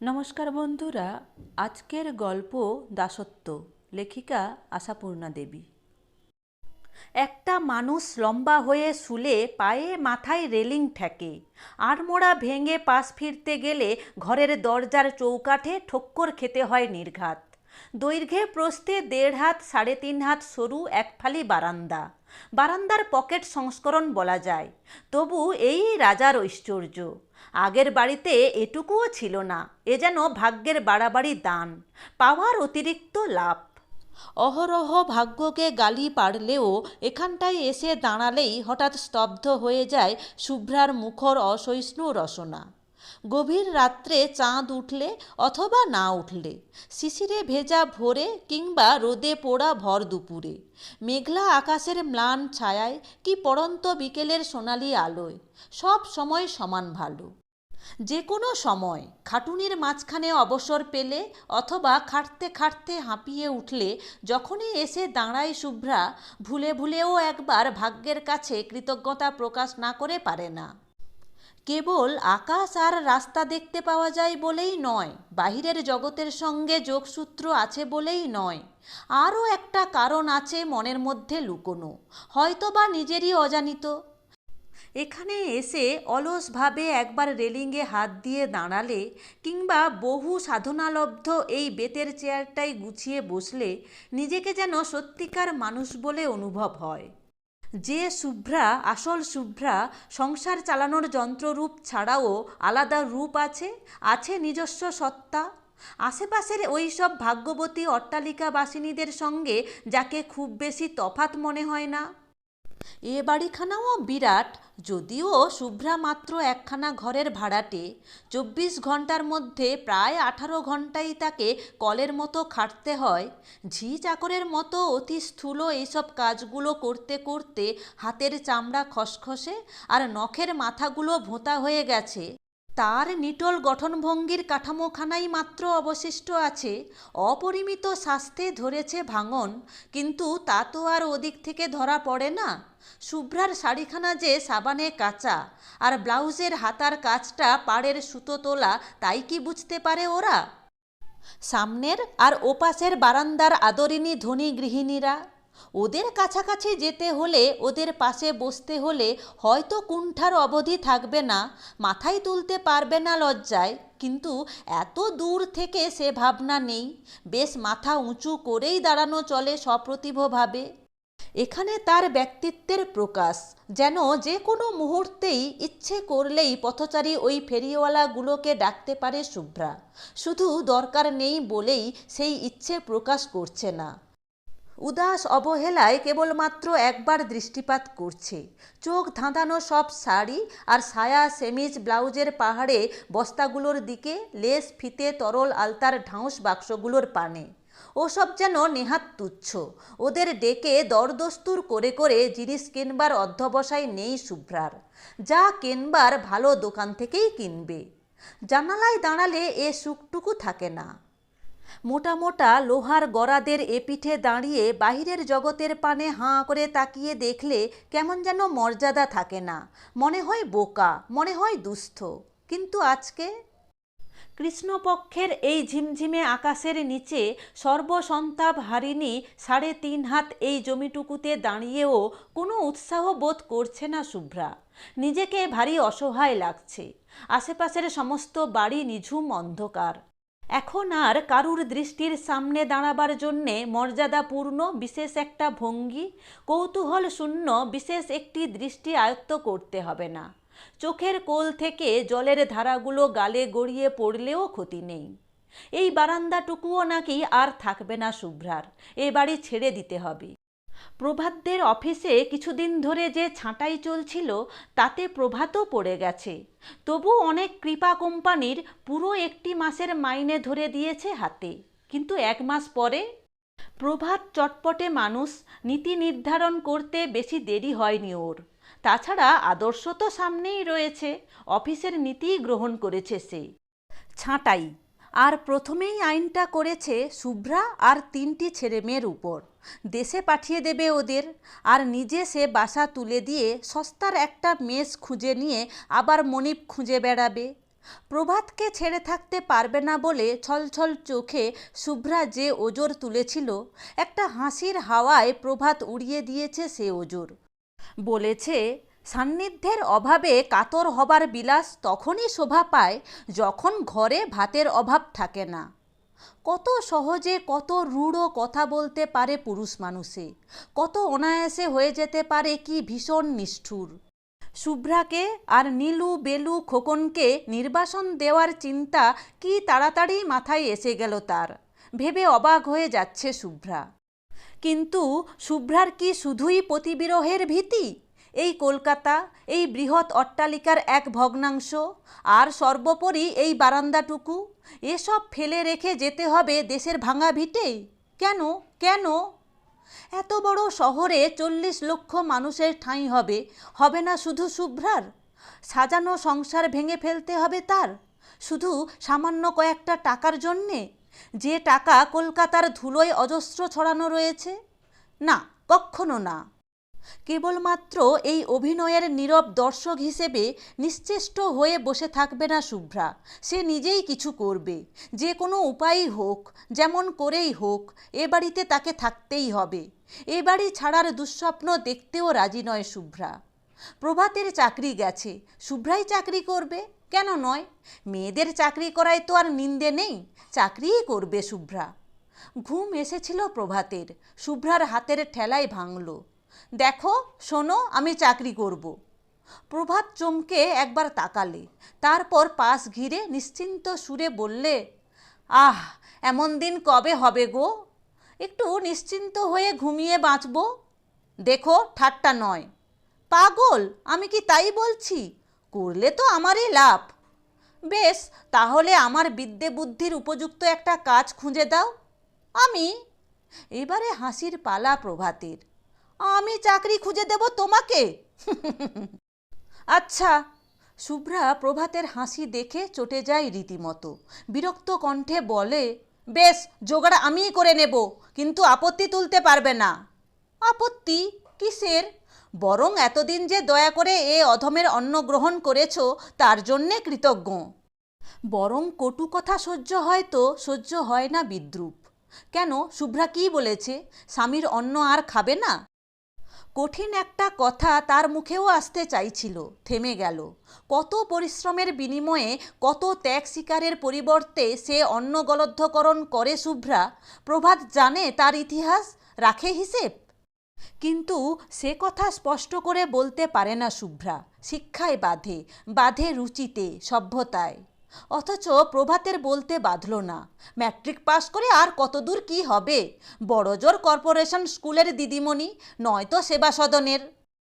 নমস্কার বন্ধুরা, আজকের গল্প দাসত্ব, লেখিকা আশাপূর্ণা দেবী। একটা মানুষ লম্বা হয়ে শুলে পায়ে মাথায় রেলিং ঠেকে আড়মোড়া ভেঙে পাশ ফিরতে গেলে ঘরের দরজার চৌকাঠে ঠক্কর খেতে হয় নির্ঘাত। দৈর্ঘ্যে প্রস্থে দেড় হাত সাড়ে তিন হাত সরু এক ফালি বারান্দা। বারান্দার পকেট সংস্করণ বলা যায়। তবু এই রাজার ঐশ্বর্য। আগের বাড়িতে এটুকুও ছিল না, এ যেন ভাগ্যের বাড়াবাড়ি দান, পাওয়ার অতিরিক্ত লাভ। অহরহ ভাগ্যকে গালি পারলেও এখানটায় এসে দাঁড়ালেই হঠাৎ স্তব্ধ হয়ে যায় শুভ্রার মুখর অসহিষ্ণু রসনা। গভীর রাত্রে চাঁদ উঠলে অথবা না উঠলে, শিশিরে ভেজা ভোরে কিংবা রোদে পোড়া ভর দুপুরে। মেঘলা আকাশের ম্লান ছায়ায় কি পড়ন্ত বিকেলের সোনালি আলোয়, সব সময় সমান ভালো। যে কোনো সময় খাটুনির মাঝখানে অবসর পেলে অথবা খাটতে খাটতে হাঁপিয়ে উঠলে যখনই এসে দাঁড়ায় শুভ্রা, ভুলে ভুলেও একবার ভাগ্যের কাছে কৃতজ্ঞতা প্রকাশ না করে পারে না। কেবল আকাশ আর রাস্তা দেখতে পাওয়া যায় বলেই নয়, বাহিরের জগতের সঙ্গে যোগসূত্র আছে বলেই নয়। আরও একটা কারণ আছে মনের মধ্যে লুকোনো হয়তো বা নিজেরই অজানিত। এখানে এসে অলসভাবে একবার রেলিংয়ে হাত দিয়ে দাঁড়ালে কিংবা বহু সাধনালব্ধ এই বেতের চেয়ারটাই গুছিয়ে বসলে নিজেকে যেন সত্যিকার মানুষ বলে অনুভব হয়। যে শুভ্রা, আসল শুভ্রা, সংসার চালানোর যন্ত্ররূপ ছাড়াও আলাদা রূপ আছে আছে নিজস্ব সত্তা। আশেপাশের ওই সব ভাগ্যবতী অট্টালিকাবাসিনীদের সঙ্গে যাকে খুব বেশি তফাত মনে হয় না। এ বাড়িখানাও বিরাট। যদিও শুভ্রা মাত্র একখানা ঘরের ভাড়াটে, চব্বিশ ঘণ্টার মধ্যে প্রায় আঠারো ঘন্টাই তাকে কলের মতো খাটতে হয়। ঝি চাকরের মতো অতি স্থূল এইসব কাজগুলো করতে করতে হাতের চামড়া খসখসে আর নখের মাথাগুলো ভোঁতা হয়ে গেছে। তার নিটল গঠনভঙ্গির কাঠামোখানাই মাত্র অবশিষ্ট আছে। অপরিমিত স্বাস্থ্যে ধরেছে ভাঙন, কিন্তু তা তো আর ওদিক থেকে ধরা পড়ে না। শুভ্রার শাড়িখানা যে সাবানে কাঁচা, আর ব্লাউজের হাতার কাজটা পাড়ের সুতো তোলা, তাই কি বুঝতে পারে ওরা? সামনের আর ওপাশের বারান্দার আদরিনী ধনী গৃহিণীরা ওদের কাছাকাছি যেতে হলে, ওদের পাশে বসতে হলে হয়তো কুণ্ঠার অবধি থাকবে না, মাথায় তুলতে পারবে না লজ্জায়। কিন্তু এত দূর থেকে সে ভাবনা নেই, বেশ মাথা উঁচু করেই দাঁড়ানো চলে সপ্রতিভভাবে। এখানে তার ব্যক্তিত্বের প্রকাশ, যেন যে কোনো মুহূর্তেই ইচ্ছে করলেই পথচারী ওই ফেরিওয়ালাগুলোকে ডাকতে পারে শুভ্রা। শুধু দরকার নেই বলেই সেই ইচ্ছে প্রকাশ করছে না। উদাস অবহেলায় কেবলমাত্র একবার দৃষ্টিপাত করছে। চোখ ধাঁধানো সব শাড়ি আর সায়া সেমিজ ব্লাউজের পাহাড়ে বস্তাগুলোর দিকে, লেস ফিতে তরল আলতার ঢাউস বাক্সগুলোর পানে। ওসব যেন নেহাত তুচ্ছ। ওদের ডেকে দরদস্তুর করে করে জিনিস কিনবার অধ্যবসায় নেই শুভ্রার। যা কিনবার ভালো দোকান থেকেই কিনবে। জানালায় দাঁড়ালে এ সুখটুকু থাকে না। মোটা মোটা লোহার গড়াদের এপিঠে দাঁড়িয়ে বাহিরের জগতের পানে হাঁ করে তাকিয়ে দেখলে কেমন যেন মর্যাদা থাকে না। মনে হয় বোকা, মনে হয় দুস্থ। কিন্তু আজকে? কৃষ্ণপক্ষের এই ঝিমঝিমে আকাশের নিচে সর্বসন্তাপ হারিণী সাড়ে তিন হাত এই জমিটুকুতে দাঁড়িয়েও কোনো উৎসাহ বোধ করছে না শুভ্রা। নিজেকে ভারী অসহায় লাগছে। আশেপাশের সমস্ত বাড়ি নিঝুম অন্ধকার। এখন আর কারুর দৃষ্টির সামনে দাঁড়াবার জন্যে মর্যাদাপূর্ণ বিশেষ একটা ভঙ্গি, কৌতূহল শূন্য বিশেষ একটি দৃষ্টি আয়ত্ত করতে হবে না। চোখের কোল থেকে জলের ধারাগুলো গালে গড়িয়ে পড়লেও ক্ষতি নেই। এই বারান্দাটুকুও নাকি আর থাকবে না, শুভ্রার। এ বাড়ি ছেড়ে দিতে হবে। প্রভাতদের অফিসে কিছুদিন ধরে যে ছাঁটাই চলছিল, তাতে প্রভাতও পড়ে গেছে। তবু অনেক কৃপা কোম্পানির পুরো একটি মাসের মাইনে ধরে দিয়েছে হাতে। কিন্তু এক মাস পরে প্রভাত চটপটে মানুষ নীতি নির্ধারণ করতে বেশি দেরি হয়নি ওর। তাছাড়া আদর্শ তো সামনেই রয়েছে, অফিসের নীতিই গ্রহণ করেছে সে। ছাঁটাই, আর প্রথমেই আইনটা করেছে শুভ্রা আর তিনটি ছেলেমেয়ের উপর। দেশে পাঠিয়ে দেবে ওদের। আর নিজে সে বাসা তুলে দিয়ে সস্তার একটা মেস খুঁজে নিয়ে আবার মনিপ খুঁজে বেড়াবে। প্রভাতকে ছেড়ে থাকতে পারবে না বলে ছলছল চোখে শুভ্রা যে ওজোর তুলেছিল, একটা হাসির হাওয়ায় প্রভাত উড়িয়ে দিয়েছে সে ওজোর। বলেছে, সান্নিধ্যের অভাবে কাতর হবার বিলাস তখনই শোভা পায় যখন ঘরে ভাতের অভাব থাকে না। কত সহজে, কত রূঢ় কথা বলতে পারে পুরুষ মানুষে, কত অনায়াসে হয়ে যেতে পারে কি ভীষণ নিষ্ঠুর। শুভ্রাকে আর নীলু বেলু খোকনকে নির্বাসন দেওয়ার চিন্তা কি তাড়াতাড়ি মাথায় এসে গেল তার? ভেবে অবাক হয়ে যাচ্ছে শুভ্রা। কিন্তু শুভ্রার কি শুধুই পতিবিরহের ভীতি? এই কলকাতা, এই বৃহৎ অট্টালিকার এক ভগ্নাংশ, আর সর্বোপরি এই বারান্দাটুকু, এসব ফেলে রেখে যেতে হবে দেশের ভাঙা ভিটে? কেন? কেন? এত বড় শহরে চল্লিশ লক্ষ মানুষের ঠাঁই হবে হবে না শুধু শুভ্রার? সাজানো সংসার ভেঙে ফেলতে হবে তার? শুধু সামান্য কয়েকটা টাকার জন্যে? যে টাকা কলকাতার ধুলোয় অজস্র ছড়ানো রয়েছে? না, কক্ষনো না। কেবলমাত্র এই অভিনয়ের নীরব দর্শক হিসেবে নিশ্চেষ্ট হয়ে বসে থাকবে না শুভ্রা। সে নিজেই কিছু করবে। যে কোনো উপায়ই হোক, যেমন করেই হোক, এ বাড়িতে তাকে থাকতেই হবে। এ বাড়ি ছাড়ার দুঃস্বপ্ন দেখতেও রাজি নয় শুভ্রা। প্রভাতের চাকরি গেছে। শুভ্রাই চাকরি করবে? কেন নয়? মেয়েদের চাকরি করায় তো আর নিন্দে নেই। চাকরিই করবে শুভ্রা। ঘুম এসেছিল প্রভাতের। শুভ্রার হাতের ঠেলায় ভাঙল। দেখো, শোনো, আমি চাকরি করব। প্রভাত চমকে একবার তাকালে। তারপর পাশ ঘিরে নিশ্চিন্ত সুরে বললে, আহ, এমন দিন কবে হবে গো? একটু নিশ্চিন্ত হয়ে ঘুমিয়ে বাঁচব? দেখো, ঠাট্টা নয়। পাগল, আমি কি তাই বলছি? করলে তো আমারই লাভ। বেশ, তাহলে আমার বিদ্যে বুদ্ধির উপযুক্ত একটা কাজ খুঁজে দাও। আমি? এবারে হাসির পালা প্রভাতের। আমি চাকরি খুঁজে দেব তোমাকে। আচ্ছা শুভ্রা প্রভাতের হাসি দেখে চটে যায় রীতিমতো। বিরক্ত কণ্ঠে বলে, বেশ, জোগাড় আমিই করে নেব, কিন্তু আপত্তি তুলতে পারবে না। আপত্তি? কিসের? বরং এতদিন যে দয়া করে এ অধমের অন্ন গ্রহণ করেছ, তার জন্যে কৃতজ্ঞ। বরং কটু কথা সহ্য হয়তো সহ্য হয় না বিদ্রুপ। কেন? শুভ্রা কী বলেছে? স্বামীর অন্ন আর খাবে না? কঠিন একটা কথা তার মুখেও আসতে চাইছিল, থেমে গেল। কত পরিশ্রমের বিনিময়ে, কত ত্যাগ শিকারের পরিবর্তে সে অন্ন গলদ্ধকরণ করে শুভ্রা। প্রভাত জানে তার ইতিহাস? রাখে হিসেব? কিন্তু সে কথা স্পষ্ট করে বলতে পারে না শুভ্রা। শিক্ষায় বাধে বাধে রুচিতে, সভ্যতায়। অথচ প্রভাতের বলতে বাধল না। ম্যাট্রিক পাশ করে আর কতদূর কি হবে? বড়জোর কর্পোরেশন স্কুলের দিদিমণি, নয়তো সেবা সদনের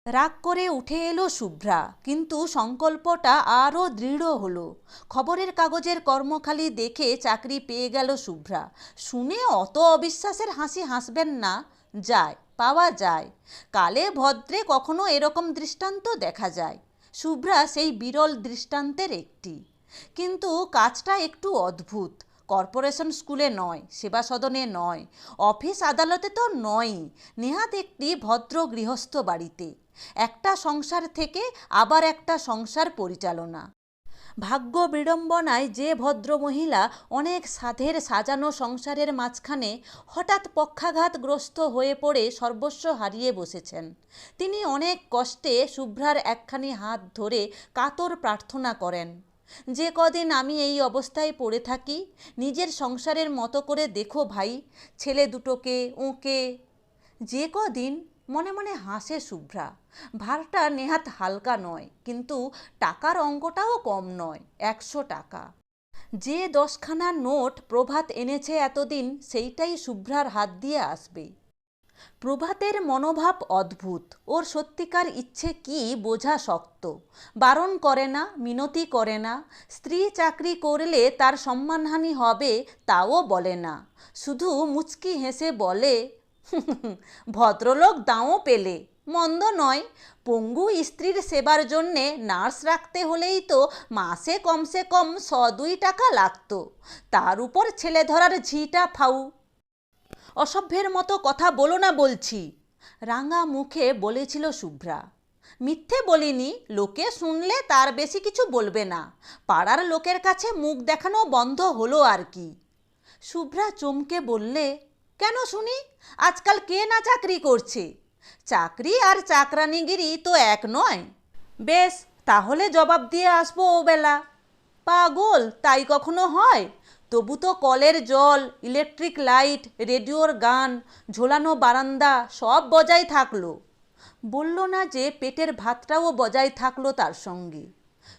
রাগ করে উঠে এলো শুভ্রা, কিন্তু সংকল্পটা আরও দৃঢ় হলো। খবরের কাগজের কর্মখালি দেখে চাকরি পেয়ে গেল শুভ্রা। শুনে অত অবিশ্বাসের হাসি হাসবেন না। যায়, পাওয়া যায়। কালে ভদ্রে কখনো এরকম দৃষ্টান্ত দেখা যায়। শুভ্রা সেই বিরল দৃষ্টান্তের একটি। কিন্তু কাজটা একটু অদ্ভুত। কর্পোরেশন স্কুলে নয়, সেবা সদনে নয়, অফিস আদালতে তো নয়ই। নেহাত একটি ভদ্র গৃহস্থ বাড়িতে। একটা সংসার থেকে আবার একটা সংসার পরিচালনা। ভাগ্য বিড়ম্বনায় যে ভদ্রমহিলা অনেক সাধের সাজানো সংসারের মাঝখানে হঠাৎ পক্ষাঘাতগ্রস্ত হয়ে পড়ে সর্বস্ব হারিয়ে বসেছেন। তিনি অনেক কষ্টে শুভ্রার একখানি হাত ধরে কাতর প্রার্থনা করেন। যে কদিন আমি এই অবস্থায় পড়ে থাকি, নিজের সংসারের মতো করে দেখো ভাই, ছেলে দুটোকে ওঁকে যে কদিন মনে মনে হাসে শুভ্রা, ভারটা নেহাত হালকা নয়, কিন্তু টাকার অঙ্কটাও কম নয়, একশো টাকা। যে দশখানা নোট প্রভাত এনেছে এতদিন, সেইটাই শুভ্রার হাত দিয়ে আসবে। প্রভাতের মনোভাব অদ্ভুত। ওর সত্যিকার ইচ্ছে কি বোঝা শক্ত। বারণ করে না, মিনতি করে না, স্ত্রী চাকরি করলে তার সম্মানহানি হবে তাও বলে না। শুধু মুচকি হেসে বলে ভদ্রলোক দাঁও পেলে। মন্দ নয়, পঙ্গু স্ত্রীর সেবার জন্যে নার্স রাখতে হলেই তো মাসে কমসে কম শ দুই টাকা লাগতো। তার উপর ছেলে ধরার ঝিটা ফাউ। অসভ্যের মতো কথা বলো না বলছি। রাঙা মুখে বলেছিল শুভ্রা, মিথ্যে বলিনি, লোকে শুনলে তার বেশি কিছু বলবে না। পাড়ার লোকের কাছে মুখ দেখানো বন্ধ হলো আর কি? শুভ্রা চমকে বললে, কেন শুনি? আজকাল কে না চাকরি করছে? চাকরি আর চাকরানিগিরি তো এক নয়। বেশ, তাহলে জবাব দিয়ে আসব ও বেলা। পাগল, তাই কখনো হয়? তবু তো কলের জল, ইলেকট্রিক লাইট, রেডিওর গান, ঝোলানো বারান্দা সব বজায় থাকল। বলল না যে পেটের ভাতটাও বজায় থাকল তার সঙ্গে।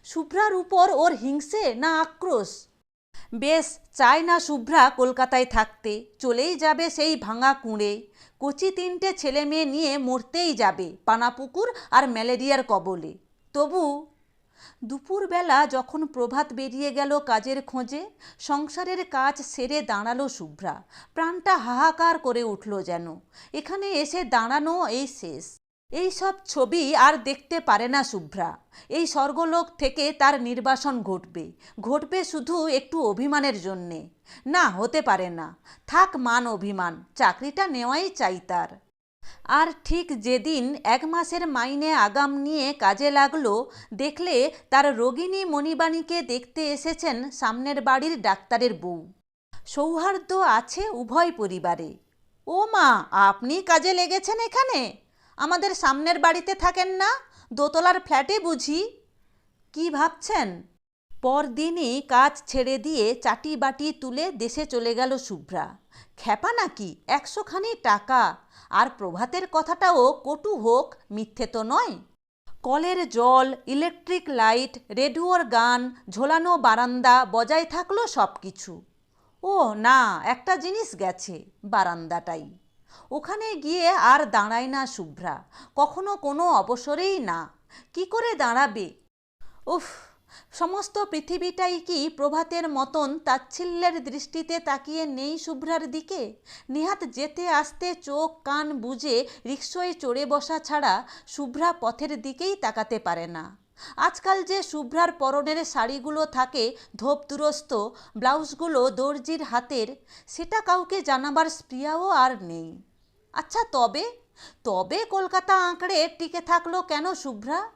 শুভ্রার উপর ওর হিংসে না আক্রোশ? বেশ, চায় না শুভ্রা কলকাতায় থাকতে। চলেই যাবে সেই ভাঙা কুঁড়ে। কচি তিনটে ছেলে মেয়ে নিয়ে মরতেই যাবে পানাপুকুর আর ম্যালেরিয়ার কবলে। তবু দুপুরবেলা যখন প্রভাত বেরিয়ে গেল কাজের খোঁজে, সংসারের কাজ সেরে দাঁড়াল শুভ্রা। প্রাণটা হাহাকার করে উঠল যেন। এখানে এসে দাঁড়ানো এই শেষ। এই সব ছবি আর দেখতে পারে না শুভ্রা। এই স্বর্গলোক থেকে তার নির্বাসন ঘটবে। ঘটবে শুধু একটু অভিমানের জন্যে। না, হতে পারে না। থাক মান অভিমান, চাকরিটা নেওয়াই চাই তার। আর ঠিক যেদিন এক মাসের মাইনে আগাম নিয়ে কাজে লাগল, দেখলে তার রোগিণী মণিবাণীকে দেখতে এসেছেন সামনের বাড়ির ডাক্তারের বউ। সৌহার্দ্য আছে উভয় পরিবারে। ও মা, আপনি কাজে লেগেছেন এখানে? আমাদের সামনের বাড়িতে থাকেন না? দোতলার ফ্ল্যাটে বুঝি? কি ভাবছেন? পরদিনই কাজ ছেড়ে দিয়ে চাটি বাটি তুলে দেশে চলে গেল শুভ্রা। খ্যাপা নাকি? একশোখানি টাকা? আর প্রভাতের কথাটাও কটু হোক, মিথ্যে তো নয়। কলের জল, ইলেকট্রিক লাইট, রেডিওর গান, ঝোলানো বারান্দা বজায় থাকল সব কিছু ও না, একটা জিনিস গেছে বারান্দাটাই। ওখানে গিয়ে আর দাঁড়ায় না শুভ্রা, কখনো কোনো অবসরেই না। কি করে দাঁড়াবে? উফ সমস্ত পৃথিবীটাই কি প্রভাতের মতন তাচ্ছিল্যের দৃষ্টিতে তাকিয়ে নেই শুভ্রার দিকে? নেহাত যেতে আসতে চোখ কান বুঝে রিক্সোয় চড়ে বসা ছাড়া শুভ্রা পথের দিকেই তাকাতে পারে না। আজকাল যে শুভ্রার পরনের শাড়িগুলো থাকে ধোপ দুরস্ত, ব্লাউজগুলো দর্জির হাতের, সেটা কাউকে জানাবার স্প্রিয়াও আর নেই। আচ্ছা তবে? তবে কলকাতা আঁকড়ে টিকে থাকল কেন শুভ্রা?